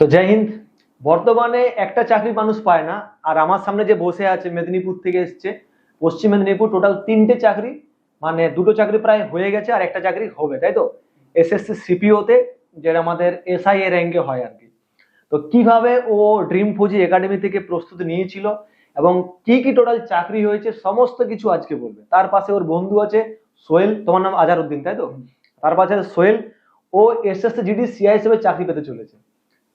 তো জয় হিন্দ। বর্তমানে একটা চাকরি মানুষ পায় না আর আমার সামনে যে বসে আছে মেদিনীপুর থেকে এসছে পশ্চিম মেদিনীপুর টোটাল তিনটে চাকরি মানে দুটো চাকরি প্রায় হয়ে গেছে আর একটা চাকরি হবে তাই তো? এসএসসি সিপিওতে যেটা আমাদের এসআই এর র্যাঙ্কে হয় আর কি। তো কীভাবে ও ড্রিম ফুজি একাডেমি থেকে প্রস্তুতি নিয়েছিল এবং কি কি টোটাল চাকরি হয়েছে সমস্ত কিছু আজকে বলবে। তার পাশে ওর বন্ধু আছে সোহেল তোমার নাম আজার উদ্দিন তাই তো? তার পাশে আছে সোহেল ও এসএসসি জিডি সিআই হিসেবে চাকরি পেতে চলেছে।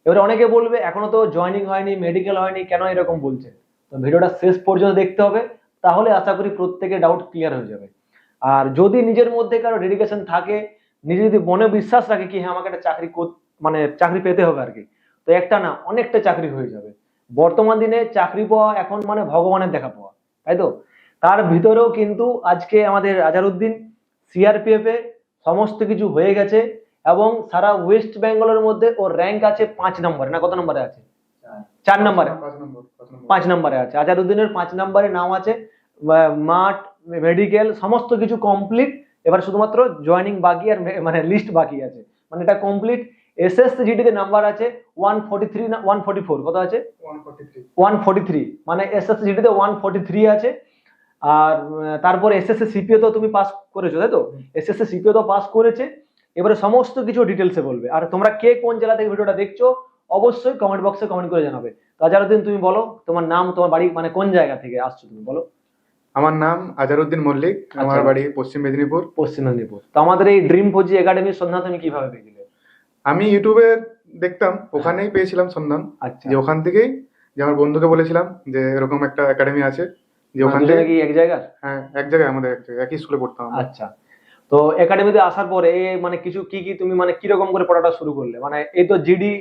এবারে অনেকে বলবে, এখনও তো জয়েনিং হয়নি মেডিকেল হয়নি, কেন এরকম বলছে? তো ভিডিওটা শেষ পর্যন্ত দেখতে হবে, তাহলে আশা করি প্রত্যেকের ডাউট ক্লিয়ার হয়ে যাবে। আর যদি নিজের মধ্যে কারও ডেডিকেশন থাকে, নিজে যদি মনে বিশ্বাস রাখে কি হ্যাঁ আমাকে একটা চাকরি কর- মানে চাকরি পেতে হবে আর কি, তো একটা না, অনেকটা চাকরি হয়ে যাবে। বর্তমান দিনে চাকরি পাওয়া এখন মানে ভগবানের দেখা পাওয়া, তাই তো? তার ভিতরেও কিন্তু আজকে আমাদের আজারউদ্দিন সিআরপিএফ এ সমস্ত কিছু হয়ে গেছে। এবং সারা ওয়েস্ট বেঙ্গলের মধ্যে ওর র্যাঙ্ক আছে পাঁচ নম্বরে। না কত নম্বরে আছে? চার নম্বরে। পাঁচ নম্বর আছে। আজারউদ্দিনের পাঁচ নম্বরে নাম আছে মাঠ মেডিকেল সমস্ত কিছু কমপ্লিট এবার শুধুমাত্র জয়েনিং বাকি আর মানে লিস্ট বাকি আছে। মানে এটা কমপ্লিট এসএস জিডিতে নাম্বার আছে ওয়ান ফোর্টি থ্রি না ওয়ান ফোর্টি ফোর কত আছে? ওয়ান ফর্টি থ্রি মানে এসএস জিডিতে ওয়ান ফোর্টি থ্রি আছে। আর তারপর এসএসসি সিপিও তো তুমি পাস করেছ তাই তো? এসএসসি সিপিও তো পাস করেছে। এবারে সমস্ত কিছু ডিটেলসে বলবে। আর তোমরা কে কোন জেলা থেকে ভিডিওটা দেখছ অবশ্যই কমেন্ট বক্সে কমেন্ট করে জানাবে। তাজারুদ্দিন তুমি বলো তোমার নাম তোমার বাড়ি মানে কোন জায়গা থেকে আসছো তুমি বলো। আমার নাম আজারউদ্দিন মল্লিক আমার আচ্ছা। বাড়ি পশ্চিম মেদিনীপুর। পশ্চিম মেদিনীপুর। তো আমাদের এই ড্রিম ফৌজি একাডেমির সন্ধান তুমি কীভাবে পেয়েছিলে? আমি ইউটিউবে দেখতাম ওখানেই পেয়েছিলাম সন্ধান। আচ্ছা। যে ওখান থেকেই যে আমার বন্ধুকে বলেছিলাম যে এরকম একটা একাডেমি আছে যে ওখান থেকে এক জায়গার? হ্যাঁ এক জায়গায় আমাদের এক জায়গায় একই স্কুলে পড়তাম আচ্ছা। তো একাডেমিতে আসার পরে মানে কিছু কি কি তুমি মানে কীরকম করে পড়াটা শুরু করলে? মানে এই তো জিডি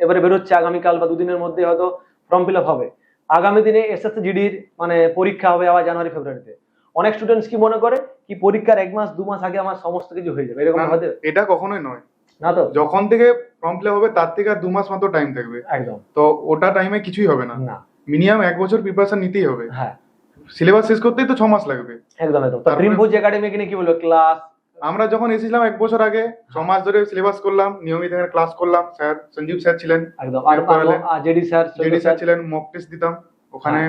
এবারে বেরোচ্ছে আগামীকাল বা দুদিনের মধ্যে হয়তো ফর্ম ফিল হবে। আগামী দিনে এসএসসি জিডির মানে পরীক্ষা হবে আবার জানুয়ারি ফেব্রুয়ারিতে। অনেক স্টুডেন্টস কি মনে করে কি পরীক্ষার এক মাস দু মাস আগে আমার সমস্ত কিছু হয়ে যাবে? এরকম হতে এটা কখনোই নয়। না তো? যখন থেকে ফর্ম ফিল হবে তার থেকে আর দু মাস মতো টাইম থাকবে। একদম। তো ওটা টাইমে কিছুই হবে না। না। মিনিমাম এক বছর প্রিপারেশন নিতেই হবে। হ্যাঁ। সিলেবাস শেষ করতেই তো ছ মাস লাগবে। একদম একদম। তো ড্রিম ফৌজি একাডেমি কিনে কি বলব? ক্লাস আমরা যখন এসেছিলাম এক বছর আগে ছ মাস ধরে সিলেবাস করলাম নিয়মিত এখানে ক্লাস করলাম স্যার সঞ্জীব স্যার ছিলেন একদম। আর জেডি স্যার জেডি স্যার ছিলেন মক টেস্ট দিতাম ওখানে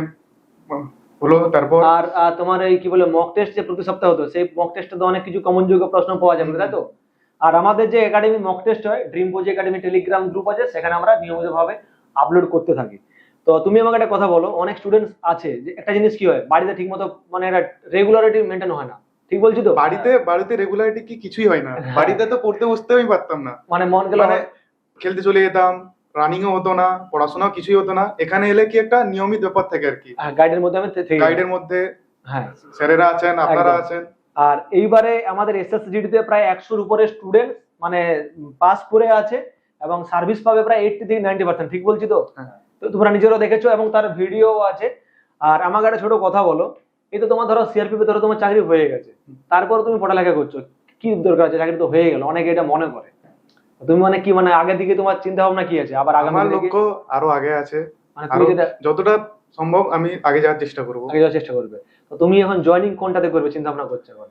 হলো তারপর আর আর তোমার এই কি বলে মক টেস্ট যে প্রতি সপ্তাহে হতো সেই মক টেস্টে তো অনেক কিছু কমন যোগ্য প্রশ্ন পাওয়া যাবে তাই তো? আর আমাদের যে একাডেমি মক টেস্ট হয় dream pose academy Telegram group আছে সেখানে আমরা নিয়মিতভাবে আপলোড করতে থাকি। তো তুমি আমাকে একটা কথা বলো অনেক স্টুডেন্টস আছে যে একটা জিনিস কি হয় বাড়িতে ঠিকমতো মানে একটা রেগুলারিটি মেনটেন হয় না। ঠিক বলছি তো? বাড়িতে বাড়িতে রেগুলারিটি কি কিছুই হয় না। হ্যাঁ। বাড়িতে তো পড়তে বসতেও আমি পারতাম না। মানে মন গেল মানে খেলতে চলে যেতাম রানিংও হতো না পড়াশোনাও কিছুই হতো না। এখানে এলে কি একটা নিয়মিত ব্যাপার থাকে আর কি। গাইডের মধ্যে আমি গাইডের মধ্যে হ্যাঁ। স্যারেরা আছেন আপনারা আছেন। আর এইবারে আমাদের এসএসজিডিতে প্রায় একশোর উপরে স্টুডেন্ট মানে পাস করে আছে এবং সার্ভিস পাবে প্রায় এইটটি থেকে নাইনটি পার্সেন্ট ঠিক বলছি তো? হ্যাঁ। তো তোমরা নিজেরও দেখেছ এবং তার ভিডিও আছে। আর আমাকে একটা ছোট কথা বলো। এই তো তোমার ধরো সিআরপিতে ধরো তোমার চাকরি হয়ে গেছে। তারপর তুমি পড়ালেখা করছ। কি দরকার আছে? চাকরি তো হয়ে গেল। অনেকে এটা মনে করে। তুমি মানে কি মানে আগের দিকে তোমার চিন্তা ভাবনা কি আছে? আবার আগামী লক্ষ্য আরও আগে আছে। মানে তুমি যেটা যতটা সম্ভব আমি আগে যাওয়ার চেষ্টা করব। আগে যাওয়ার চেষ্টা করবে। তো তুমি এখন জয়েনিং কোনটাতে করবে চিন্তা ভাবনা করছ এখন?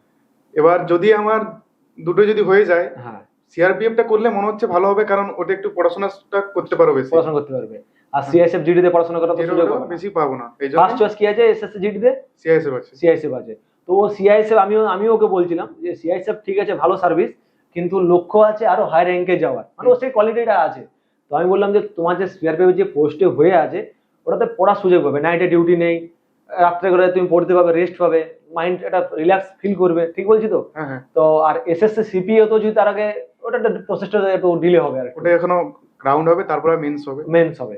এবার যদি আমার দুটো যদি হয়ে যায় হ্যাঁ। সিআরপিএফটা করলে মনে হচ্ছে ভালো হবে কারণ ওটা একটু পড়াশোনাটা করতে পারো বেশি। পড়াশোনা করতে পারবে। আর সিআইএসএফ জিডি তে পড়াশোনা করার সুযোগ ওটা বেশি পাবো না। এই ফার্স্ট চয়েস কি আছে? এসএসসি জিডি তে? সিআইএসএফ আছে। সিআইএসএফ আছে। তো ও সিআইএসএফ আমিও আমিও ওকে বলছিলাম যে সিআইএসএফ ঠিক আছে ভালো সার্ভিস কিন্তু লক্ষ্য আছে আরও হাই র্যাঙ্কে যাওয়ার। মানে ও সেই কোয়ালিটিটা আছে। তো আমি বললাম যে তোমার যে সিআরপিএফ যে পোস্টে হয়ে আছে ওটাতে পড়ার সুযোগ পাবে। নাইটে ডিউটি নেই রাত্রে করে তুমি পড়তে পাবে রেস্ট পাবে মাইন্ড একটা রিল্যাক্স ফিল করবে। ঠিক বলছি তো? হ্যাঁ হ্যাঁ। তো আর এসএসসি সিপিও তো যদি তার আগে ওটা একটা প্রসেসটা একটু ডিলে হবে আর ওটা এখনও গ্রাউন্ড হবে তারপরে মেন্স হবে। মেন্স হবে।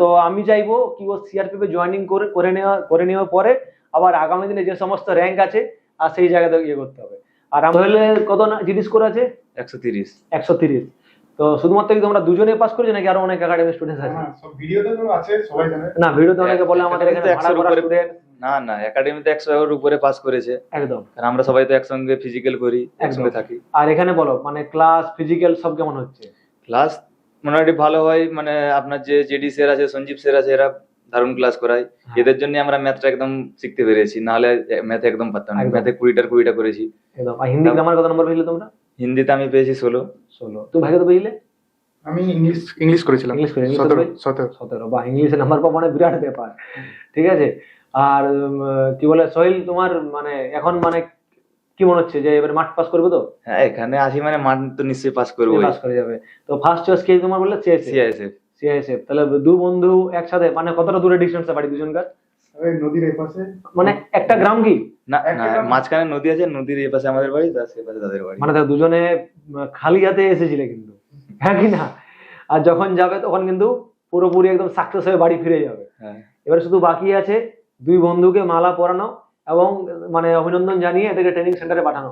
তো আমি চাইব কি ও সিআরপিএফ জয়েনিং করে করে নেওয়া করে নেওয়ার পরে আবার আগামী দিনে যে সমস্ত র্যাঙ্ক আছে আর সেই জায়গাতে ইয়ে করতে হবে। আর আমাদের কত না জিডি স্কোর আছে? একশো তিরিশ। একশো তিরিশ। তো শুধুমাত্র কি তোমরা দুজনে পাস করেছ নাকি আরও অনেক একাডেমি স্টুডেন্ট আছে? হ্যাঁ, সব ভিডিওতে তো আছে সবাই জানে। না ভিডিওতে অনেকে বলে আমাদের এখানে ভাড়া করা স্টুডেন্ট না না একাডেমিতে একশো এর উপরে পাস করেছে। একদম। কারণ আমরা সবাই তো একসঙ্গে ফিজিক্যাল করি একসঙ্গে থাকি। আর এখানে বলো মানে ক্লাস ফিজিক্যাল সব কেমন হচ্ছে? ক্লাস মোটামুটি ভালো হয় মানে আপনার যে জেডি স্যার আছে সঞ্জীব স্যার আছে এরা দারুণ ক্লাস করায়। হ্যাঁ। এদের জন্য আমরা ম্যাথটা একদম শিখতে পেরেছি নাহলে ম্যাথে একদম পারতাম না। ম্যাথে কুড়িটার কুড়িটা করেছি। একদম। আর হিন্দি গ্রামার কত নম্বর পেয়েছিলে তোমরা? হিন্দিতে আমি পেয়েছি ষোলো। ষোলো। তুমি ভাগে তো পেয়েছিলে? আমি ইংলিশ ইংলিশ করেছিলাম। ইংলিশ সতেরো কত সতেরো। সতেরো। বা ইংলিশে নাম্বার পাওয়া মানে বিরাট ব্যাপার। ঠিক আছে? আর কি বলে সোহেল তোমার মানে এখন মানে কি মনে হচ্ছে যে এবারে মাঠ পাস করবে তো? হ্যাঁ এখানে আসি মানে মান তো নিশ্চয়ই পাস করব পাস করে যাবে। তো ফার্স্ট চয়েস কে তোমার বললে? সিআইএসএফ সিআইএসএফ তাহলে দু বন্ধু একসাথে মানে কতটা দূরে ডিস্টেন্স বাড়ি দুজনকার নদীর এই পাশে। মানে একটা গ্রাম কি? না। মাঝখানে নদী আছে নদীর এই পাশে আমাদের বাড়ি তার সে পাশে তাদের বাড়ি। মানে দেখো দুজনে খালি হাতে এসেছিলে কিন্তু। হ্যাঁ কি না? আর যখন যাবে তখন কিন্তু পুরোপুরি একদম সাকসেস হয়ে বাড়ি ফিরে যাবে। হ্যাঁ। এবারে শুধু বাকি আছে দুই বন্ধুকে মালা পরানো এবং মানে অভিনন্দন জানিয়ে এদেরকে ট্রেনিং সেন্টারে পাঠানো।